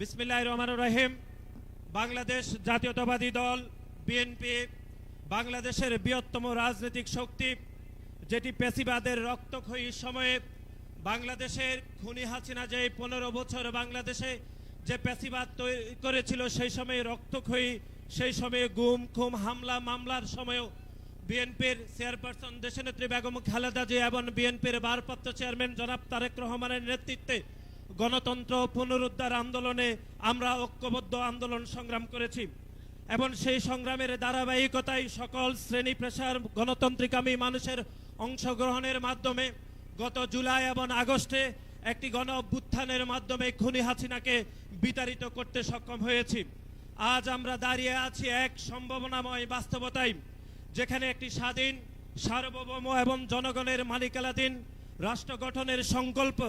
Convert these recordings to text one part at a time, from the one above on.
বিসমিল্লাহ রহমান রহিম। বাংলাদেশ জাতীয়তাবাদী দল, বিএনপি, বাংলাদেশের বৃহত্তম রাজনৈতিক শক্তি, যেটি পেশিবাদের রক্তক্ষয়ী সময়ে বাংলাদেশের খুনি হাসিনা যে পনেরো বছর বাংলাদেশে যে পেশিবাদ তৈরি করেছিল সেই সময়ে রক্তক্ষয়ী, সেই সময়ে গুম, খুম, হামলা, মামলার সময়ও বিএনপির চেয়ারপারসন দেশনেত্রী বেগম খালেদা জিয়া এবং বিএনপির ভারপ্রাপ্ত চেয়ারম্যান জনাব তারেক রহমানের নেতৃত্বে গণতন্ত্র পুনরুদ্ধার আন্দোলনে আমরা ঐক্যবদ্ধ আন্দোলন সংগ্রাম করেছি। এবং সেই সংগ্রামের ধারাবাহিকতায় সকল শ্রেণি পেশার গণতান্ত্রিকামী মানুষের অংশগ্রহণের মাধ্যমে গত জুলাই এবং আগস্টে একটি গণ অভ্যুত্থানের মাধ্যমে খুনি হাসিনাকে বিতাড়িত করতে সক্ষম হয়েছি। আজ আমরা দাঁড়িয়ে আছি এক সম্ভাবনাময় বাস্তবতায়, যেখানে একটি স্বাধীন, সার্বভৌম এবং জনগণের মালিকানাধীন রাষ্ট্র গঠনের সংকল্প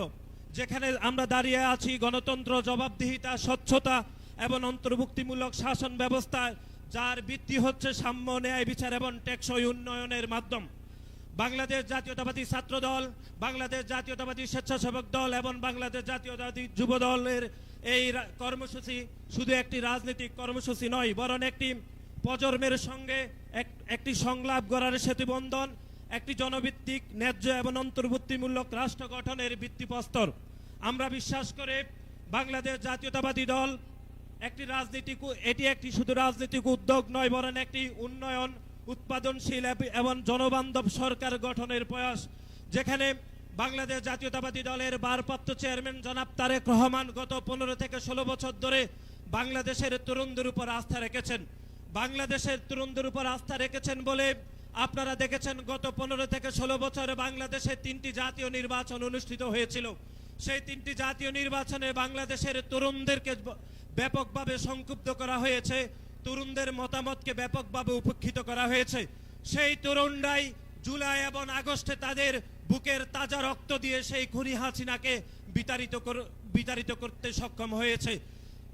যেখানে আমরা দাঁড়িয়ে আছি গণতন্ত্র, জবাবদিহিতা, স্বচ্ছতা এবং অন্তর্ভুক্তিমূলক শাসন ব্যবস্থা, যার ভিত্তি হচ্ছে সাম্য, ন্যায় বিচার এবং টেকসই উন্নয়নের মাধ্যম। বাংলাদেশ জাতীয়তাবাদী ছাত্র দল বাংলাদেশ জাতীয়তাবাদী স্বেচ্ছাসেবক দল এবং বাংলাদেশ জাতীয়তাবাদী যুব দলের এই কর্মসূচি শুধু একটি রাজনৈতিক কর্মসূচি নয়, বরং একটি প্রজন্মের সঙ্গে এক- একটি সংলাপ গড়ার সেতুবন্ধন একটি জনভিত্তিক, ন্যায্য এবং অন্তর্ভুক্তিমূলক রাষ্ট্র গঠনের ভিত্তিপ্রস্তর আমরা বিশ্বাস করে বাংলাদেশ জাতীয়তাবাদী দল একটি রাজনীতিক এটি একটি শুধু রাজনৈতিক উদ্যোগ নয়, বরং একটি উন্নয়ন, উৎপাদনশীল এবং জনবান্ধব সরকার গঠনের প্রয়াস, যেখানে বাংলাদেশ জাতীয়তাবাদী দলের ভারপ্রাপ্ত চেয়ারম্যান জনাব তারেক রহমান গত পনেরো থেকে ষোলো বছর ধরে বাংলাদেশের তরুণদের উপর আস্থা রেখেছেন। বাংলাদেশের তরুণদের উপর আস্থা রেখেছেন বলে আপনারা দেখেছেন গত পনেরো থেকে ষোলো বছরে বাংলাদেশে তিনটি জাতীয় নির্বাচন অনুষ্ঠিত হয়েছিল। সেই তিনটি জাতীয় নির্বাচনে বাংলাদেশের তরুণদেরকে ব্যাপকভাবে সংক্ষুব্ধ করা হয়েছে। তরুণদের মতামতকে ব্যাপকভাবে উপেক্ষিত করা হয়েছে। সেই তরুণরাই জুলাই এবং আগস্টে তাদের বুকের তাজা রক্ত দিয়ে সেই খুনি হাসিনাকে বিতাড়িত বিতাড়িত করতে সক্ষম হয়েছে।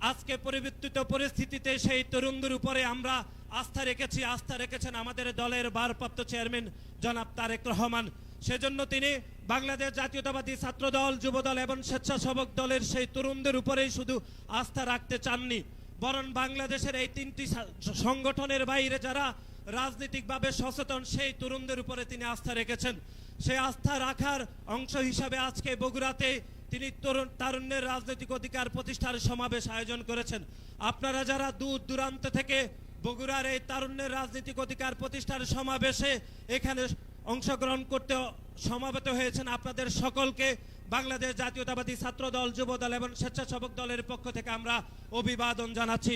আজকে পরিবর্তিত পরিস্থিতিতে সেই তরুণদের উপরে আমরা আস্থা রেখেছি, আস্থা রেখেছেন আমাদের দলের ভারপ্রাপ্ত চেয়ারম্যান জনাব তারেক রহমান। সেজন্য তিনি বাংলাদেশ জাতীয়তাবাদী ছাত্র দল যুব দল এবং স্বেচ্ছাসেবক দলের সেই তরুণদের উপরেই শুধু আস্থা রাখতে চাননি। বরং বাংলাদেশের এই তিনটি সংগঠনের বাইরে যারা রাজনৈতিকভাবে সচেতন, সেই তরুণদের উপরে তিনি আস্থা রেখেছেন। সেই আস্থা রাখার অংশ হিসাবে আজকে বগুড়াতে তিনি তরুণ, তারুণ্যের রাজনৈতিক অধিকার প্রতিষ্ঠার সমাবেশ আয়োজন করেছেন। আপনারা যারা দূর দূরান্ত থেকে বগুড়ার এই তারুণ্যের রাজনৈতিক অধিকার প্রতিষ্ঠার সমাবেশে এখানে অংশগ্রহণ করতে সমাবেত হয়েছেন আপনাদের সকলকে। বাংলাদেশ জাতীয়তাবাদী ছাত্র দল যুব দল এবং স্বেচ্ছাসেবক দলের পক্ষ থেকে আমরা অভিবাদন জানাচ্ছি।